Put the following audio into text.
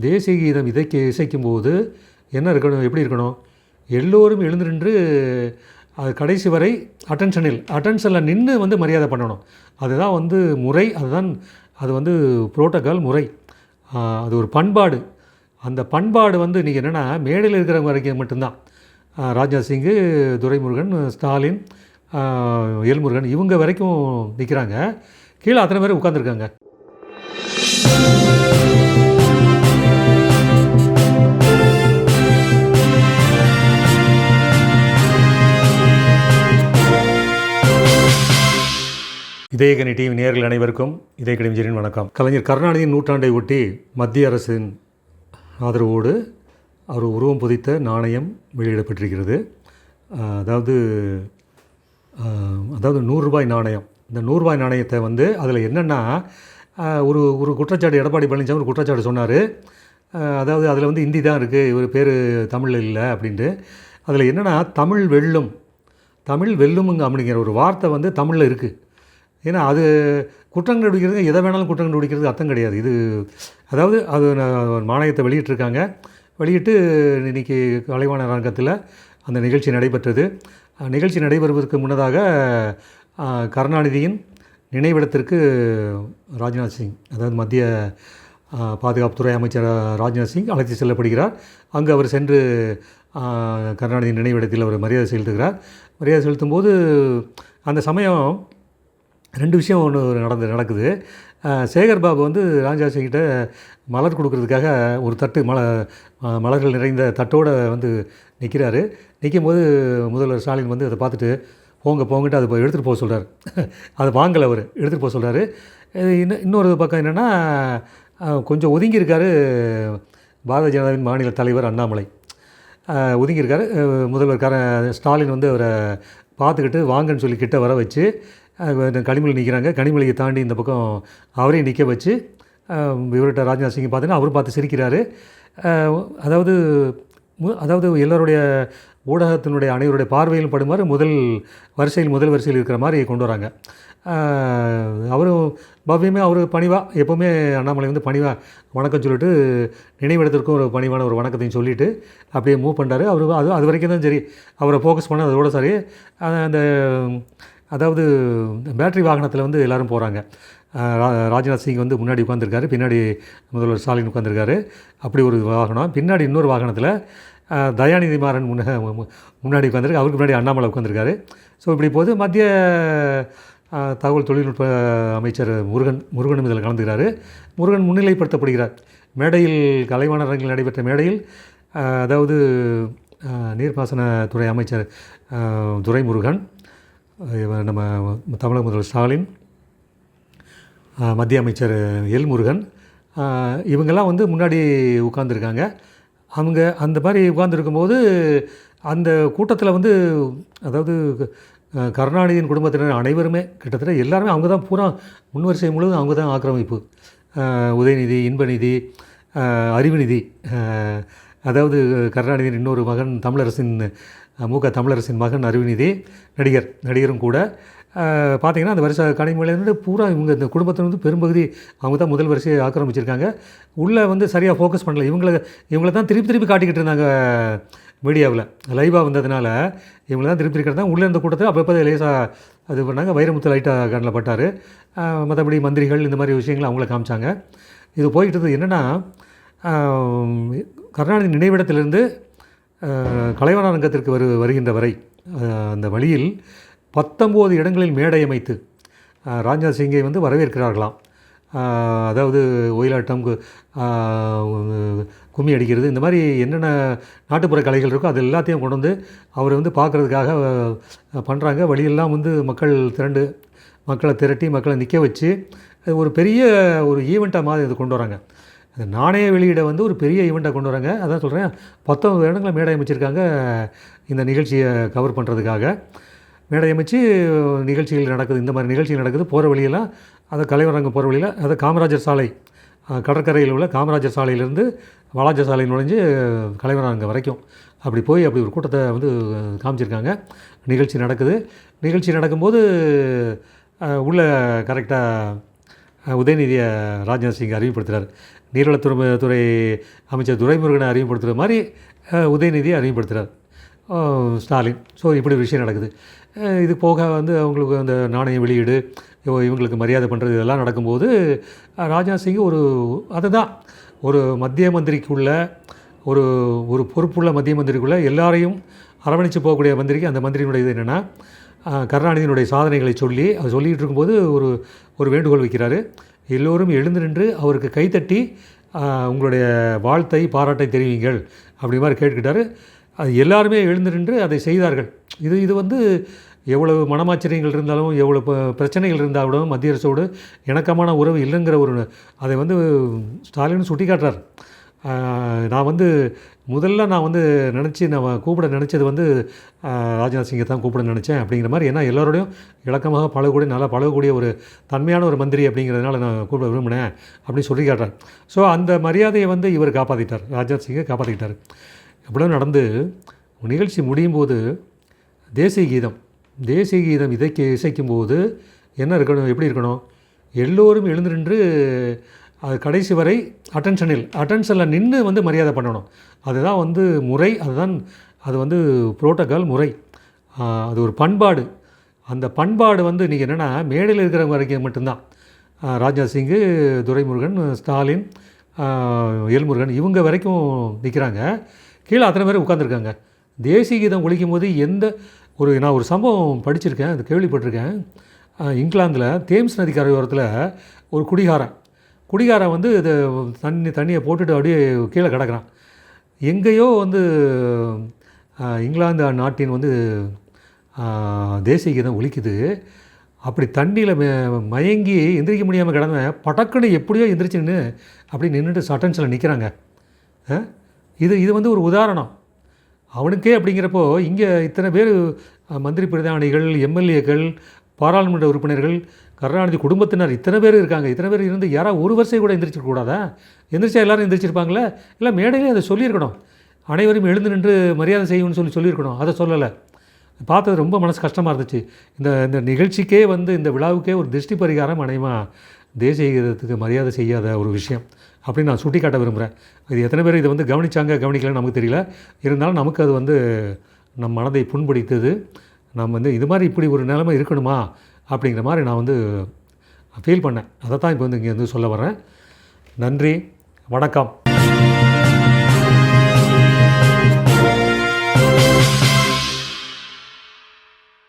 தேசிய கீதம் இதைக்கு இசைக்கும்போது என்ன இருக்கணும் எப்படி இருக்கணும்? எல்லோரும் எழுந்து நின்று அது கடைசி வரை அட்டென்ஷனில் அட்டென்ஷனில் நின்று வந்து மரியாதை பண்ணணும். அதுதான் வந்து முறை அதுதான் அது வந்து புரோட்டோக்கால் முறை. அது ஒரு பண்பாடு. அந்த பண்பாடு வந்து இன்றைக்கி என்னென்னா மேடையில் இருக்கிறவங்க வரைக்கும் மட்டும்தான். ராஜா ராஜ்நாத் சிங்கு துரைமுருகன் ஸ்டாலின் எல்முருகன் இவங்க வரைக்கும் நிற்கிறாங்க கீழே அத்தனை பேர் உட்காந்துருக்காங்க இதயகனி டிவி நேர்கள் அனைவருக்கும் இதய கடிஞ்சரின் வணக்கம். கலைஞர் கருணாநிதியின் நூற்றாண்டை ஒட்டி மத்திய அரசின் ஆதரவோடு அவர் உருவம் புதித்த நாணயம் வெளியிடப்பட்டிருக்கிறது. அதாவது அதாவது நூறுரூபாய் நாணயம். இந்த நூறுரூபாய் நாணயத்தை வந்து அதில் என்னென்னா ஒரு ஒரு குற்றச்சாட்டு எடப்பாடி பழனிசாமி ஒரு குற்றச்சாட்டு சொன்னார். அதாவது அதில் வந்து ஹிந்தி தான் இருக்குது இவர் பேர் தமிழில் இல்லை அப்படின்ட்டு. அதில் என்னென்னா தமிழ் வெல்லும் தமிழ் வெல்லும் அப்படிங்கிற ஒரு வார்த்தை வந்து தமிழில் இருக்குது ஏன்னா அது குற்றம் கண்டுபிடிக்கிறது எதை வேணாலும் குற்றம் கண்டுபிடிக்கிறது அர்த்தம் கிடையாது. இது அதாவது அது நான் மானியத்தை வெளியிட்டிருக்காங்க. வெளியிட்டு இன்னைக்கு கலைவாணர் அரங்கத்தில் அந்த நிகழ்ச்சி நடைபெற்றது. நிகழ்ச்சி நடைபெறுவதற்கு முன்னதாக கருணாநிதியின் நினைவிடத்திற்கு ராஜ்நாத் சிங் அதாவது மத்திய பாதுகாப்புத்துறை அமைச்சர் ராஜ்நாத் சிங் அழைத்து செல்லப்படுகிறார். அங்கு அவர் சென்று கருணாநிதி நினைவிடத்தில் அவர் மரியாதை செலுத்துகிறார். மரியாதை செலுத்தும்போது அந்த சமயம் ரெண்டு விஷயம் ஒன்று நடந்து நடக்குது. சேகர் பாபு வந்து ராஜாசி கிட்ட மலர் கொடுக்கறதுக்காக ஒரு தட்டு மல மலர்கள் நிறைந்த தட்டோடு வந்து நிற்கிறாரு நிற்கும்போது முதல்வர் ஸ்டாலின் வந்து அதை பார்த்துட்டு போங்க போங்கிட்டு அதை போய் எடுத்துகிட்டு போக சொல்கிறார் அதை வாங்கலை அவர் எடுத்துகிட்டு போக சொல்கிறாரு இன்னும் இன்னொரு பக்கம் என்னென்னா கொஞ்சம் ஒதுங்கியிருக்காரு பாரதிய ஜனதாவின் மாநில தலைவர் அண்ணாமலை. ஒதுங்கியிருக்காரு முதல்வர் கார ஸ்டாலின் வந்து அவரை பார்த்துக்கிட்டு வாங்கன்னு சொல்லி கிட்ட வர வச்சு கனிமொழி நிற்கிறாங்க கனிமொழியை தாண்டி இந்த பக்கம் அவரையும் நிற்க வச்சு இவர்கிட்ட ராஜ்நாத் சிங் பார்த்தீங்கன்னா அவரும் பார்த்து சிரிக்கிறாரு. அதாவது மு- அதாவது எல்லோருடைய ஊடகத்தினுடைய அனைவருடைய பார்வையிலும் படுமாறு முதல் வரிசையில் முதல் வரிசையில் இருக்கிற மாதிரி கொண்டு வராங்க. அவரும் பவ்யமே அவர் பணிவாக எப்போவுமே அண்ணாமலை வந்து பணிவாக வணக்கம் சொல்லிட்டு நினைவிடத்திற்கும் ஒரு பணிவான ஒரு வணக்கத்தையும் சொல்லிட்டு அப்படியே மூவ் பண்ணுறாரு அவர் அது அது வரைக்கும் தான் சரி. அவரை ஃபோக்கஸ் பண்ண அதோட சரி. அந்த அதாவது பேட்டரி வாகனத்தில் வந்து எல்லாரும் போகிறாங்க ராஜ்நாத் சிங் வந்து முன்னாடி உட்காந்துருக்காரு பின்னாடி முதல்வர் ஸ்டாலின் உட்காந்துருக்காரு அப்படி ஒரு வாகனம். பின்னாடி இன்னொரு வாகனத்தில் தயாநிதி மாறன் முன்ன முன்னாடி உட்காந்துருக்கு அவருக்கு முன்னாடி அண்ணாமலை உட்காந்துருக்காரு ஸோ இப்படி போது மத்திய தகவல் தொழில்நுட்ப அமைச்சர் முருகன் முருகனும் இதில் கலந்துக்கிறாரு. முருகன் முன்னிலைப்படுத்தப்படுகிறார். மேடையில் கலைவாணர் அரங்கில் நடைபெற்ற மேடையில் அதாவது நீர்ப்பாசனத்துறை அமைச்சர் துரைமுருகன் நம்ம தமிழக முதல்வர் ஸ்டாலின் மத்திய அமைச்சர் எல் முருகன் இவங்கெல்லாம் வந்து முன்னாடி உட்காந்துருக்காங்க அவங்க அந்த மாதிரி உட்காந்துருக்கும்போது அந்த கூட்டத்தில் வந்து அதாவது கருணாநிதியின் குடும்பத்தினர் அனைவருமே கிட்டத்தட்ட எல்லாருமே அவங்க தான் பூரா முன்வரிசை முழுவதும் அவங்க தான் ஆக்கிரமிப்பு. உதயநிதி இன்பநிதி அறிவுநிதி அதாவது கருணாநிதியின் இன்னொரு மகன் தமிழரசின் அஹ், மு க தமிழரசின் மகன் அருவிநிதி நடிகர் நடிகரும் கூட. பார்த்திங்கன்னா பார்த்தீங்கன்னா அந்த வருஷ கனிமொழியிலிருந்து பூரா இவங்க இந்த குடும்பத்தில் வந்து பெரும்பகுதி அவங்க தான் முதல் வரிசையை ஆக்கிரமிச்சிருக்காங்க. உள்ளே வந்து சரியாக ஃபோக்கஸ் பண்ணல. இவங்கள இவங்கள தான் திருப்பி திருப்பி காட்டிக்கிட்டு இருந்தாங்க மீடியாவில். லைவாக வந்ததுனால இவங்களை தான் திருப்பி திருப்பி தான் உள்ளே இருந்த கூட்டத்தில் அப்பப்போ லேசாக அது பண்ணாங்க. வைரமுத்து லைட்டாக கண்ணில் பட்டார். மற்றபடி மந்திரிகள் இந்த மாதிரி விஷயங்கள் அவங்கள காமிச்சாங்க. இது போய்கிட்டு இருந்தது என்னென்னா கருணாநிதி நினைவிடத்திலிருந்து அஹ், கலைவாணரங்கத்திற்கு வரு வருகின்ற வரை அந்த வழியில் பத்தொம்போது இடங்களில் மேடை அமைத்து ராஜா ராஜ்நாத் சிங்கை வந்து வரவேற்கிறார்களாம். அதாவது ஒயிலாட்டம் கும்மி அடிக்கிறது இந்த மாதிரி என்னென்ன நாட்டுப்புற கலைகள் இருக்கோ அது எல்லாத்தையும் கொண்டு வந்து அவரை வந்து பார்க்குறதுக்காக பண்ணுறாங்க வழியெல்லாம் வந்து மக்கள் திரண்டு மக்களை திரட்டி மக்களை நிற்க வச்சு அது ஒரு பெரிய ஒரு ஈவெண்ட்டாக மாதிரி இது கொண்டு வராங்க. அந்த நாணய வெளியிட வந்து ஒரு பெரிய ஈவெண்ட்டாக கொண்டு வராங்க. அதான் சொல்கிறேன் பத்தொன்பது இடங்களை மேடை அமைச்சிருக்காங்க இந்த நிகழ்ச்சியை கவர் பண்ணுறதுக்காக மேடை அமைச்சு நிகழ்ச்சிகள் நடக்குது. இந்த மாதிரி நிகழ்ச்சிகள் நடக்குது. போகிற வழியெல்லாம் அதை கலைவரங்கம் போகிற வழியில் அதை காமராஜர் சாலை கடற்கரையில் உள்ள காமராஜர் சாலையிலேருந்து வாலாஜர் சாலை நுழைஞ்சு கலைவரங்க வரைக்கும். அப்படி போய் அப்படி ஒரு கூட்டத்தை வந்து காமிச்சிருக்காங்க. நிகழ்ச்சி நடக்குது. நிகழ்ச்சி நடக்கும்போது உள்ளே கரெக்டாக உதயநிதியை ராஜ்நாத் சிங் அறிவுப்படுத்துகிறார் நீர்வளத்துறை துறை அமைச்சர் துரைமுருகனை அறிமுகப்படுத்துகிற மாதிரி உதயநிதியை அறிமுகப்படுத்துகிறார் ஸ்டாலின். ஸோ இப்படி ஒரு விஷயம் நடக்குது. இது போக வந்து அவங்களுக்கு அந்த நாணய வெளியீடு இவங்களுக்கு மரியாதை பண்ணுறது இதெல்லாம் நடக்கும்போது ராஜ்நாத் சிங் ஒரு அதுதான். ஒரு மத்திய மந்திரிக்குள்ள ஒரு ஒரு பொறுப்புள்ள மத்திய மந்திரிக்குள்ளே எல்லாரையும் அரவணைச்சு போகக்கூடிய மந்திரிக்கு அந்த மந்திரியினுடைய இது என்னென்னா கருணாநிதியினுடைய சாதனைகளை சொல்லி அது சொல்லிகிட்டு இருக்கும்போது ஒரு ஒரு வேண்டுகோள் வைக்கிறாரு. எல்லோரும் எழுந்து நின்று அவருக்கு கைத்தட்டி உங்களுடைய வாழ்த்தை பாராட்டை தெரிவிங்கள் அப்படி மாதிரி கேட்டுக்கிட்டாரு. அது எல்லாருமே எழுந்து நின்று அதை செய்தார்கள். இது இது வந்து எவ்வளவு மனமாச்சரியங்கள் இருந்தாலும் எவ்வளோ பிரச்சனைகள் இருந்தாலும் மத்திய அரசோடு இணக்கமான உறவு இல்லைங்கிற ஒரு அதை வந்து ஸ்டாலின் சுட்டி காட்டுறார் நான் வந்து முதல்ல நான் வந்து நினச்சி நான் கூப்பிட நினச்சது வந்து ராஜ்நாத் சிங்கை தான் கூப்பிட நினச்சேன் அப்படிங்கிற மாதிரி. ஏன்னா எல்லோரோடையும் இலக்கமாக பழகக்கூடிய நல்லா பழகக்கூடிய ஒரு தன்மையான ஒரு மந்திரி அப்படிங்கிறதுனால நான் கூப்பிட விரும்பினேன் அப்படின்னு சொல்லி காட்டுறார். ஸோ அந்த மரியாதையை வந்து இவர் காப்பாற்றிட்டார் ராஜ்நாத் சிங்கை காப்பாற்றிக்கிட்டார் இவ்வளோ நடந்து நிகழ்ச்சி முடியும் போது தேசிய கீதம் தேசிய கீதம் இதைக்க இசைக்கும்போது என்ன இருக்கணும் எப்படி இருக்கணும்? எல்லோரும் எழுந்து நின்று அது கடைசி வரை அட்டென்ஷனில் அட்டென்ஷனில் நின்று வந்து மரியாதை பண்ணணும். அதுதான் வந்து முறை அதுதான் அது வந்து புரோட்டோக்கால் முறை. அது ஒரு பண்பாடு. அந்த பண்பாடு வந்து இன்றைக்கி என்னென்னா மேடையில் இருக்கிற வரைக்கும் மட்டும்தான். ராஜா ராஜ்நாத் சிங்கு துரைமுருகன் ஸ்டாலின் எல்முருகன் இவங்க வரைக்கும் நிற்கிறாங்க கீழே அத்தனை பேர் உட்காந்துருக்காங்க தேசிய கீதம் ஒழிக்கும் போது எந்த ஒரு நான் ஒரு சம்பவம் படிச்சிருக்கேன் அது கேள்விப்பட்டிருக்கேன். இங்கிலாந்தில் தேம்ஸ் நதி கரையோரத்தில் ஒரு குடிகாரன். குடிகாரன் வந்து இது தண்ணி தண்ணியை போட்டுட்டு அப்படியே கீழே கிடக்குறான். எங்கேயோ வந்து இங்கிலாந்து நாட்டின் வந்து தேசிய கீதம் ஒழிக்குது அப்படி தண்ணியில் மயங்கி எந்திரிக்க முடியாமல் கிடந்தவன் படக்குன்னு எப்படியோ எந்திரிச்சுன்னு அப்படி நின்றுட்டு சட்டன்ஸில் நிற்கிறாங்க இது இது வந்து ஒரு உதாரணம். அவனுக்கே அப்படிங்கிறப்போ இங்கே இத்தனை பேர் மந்திரி பிரதானிகள் எம்எல்ஏக்கள் பாராளுமன்ற உறுப்பினர்கள் கருணாநிதி குடும்பத்தினர் இத்தனை பேர் இருக்காங்க. இத்தனை பேர் இருந்து யாராவது ஒரு வருஷம் கூட எந்திரிச்சிருக்கக்கூடாதா எந்திரிச்சா எல்லாரும் எந்திரிச்சிருப்பாங்களே? இல்லை மேடையிலே அதை சொல்லியிருக்கணும். அனைவரும் எழுந்து நின்று மரியாதை செய்யணும்னு சொல்லி சொல்லியிருக்கணும். அதை சொல்லலை. பார்த்தது ரொம்ப மனசு கஷ்டமாக இருந்துச்சு. இந்த இந்த நிகழ்ச்சிக்கே வந்து இந்த விழாவுக்கே ஒரு திருஷ்டி பரிகாரம் அனைவா தேசிய கீதத்துக்கு மரியாதை செய்யாத ஒரு விஷயம் அப்படின்னு நான் சுட்டி காட்ட விரும்புகிறேன் இது எத்தனை பேர் இதை வந்து கவனிச்சாங்க கவனிக்கலன்னு நமக்கு தெரியல. இருந்தாலும் நமக்கு அது வந்து நம் மனதை புண்படுத்தது நம்ம வந்து இது மாதிரி இப்படி ஒரு நிலைமை இருக்கணுமா? அப்படிங்கிற மாதிரி நான் வந்து ஃபீல் பண்ணேன். அதை தான் இப்போ வந்து இங்கே வந்து சொல்ல வரேன் நன்றி. வணக்கம்.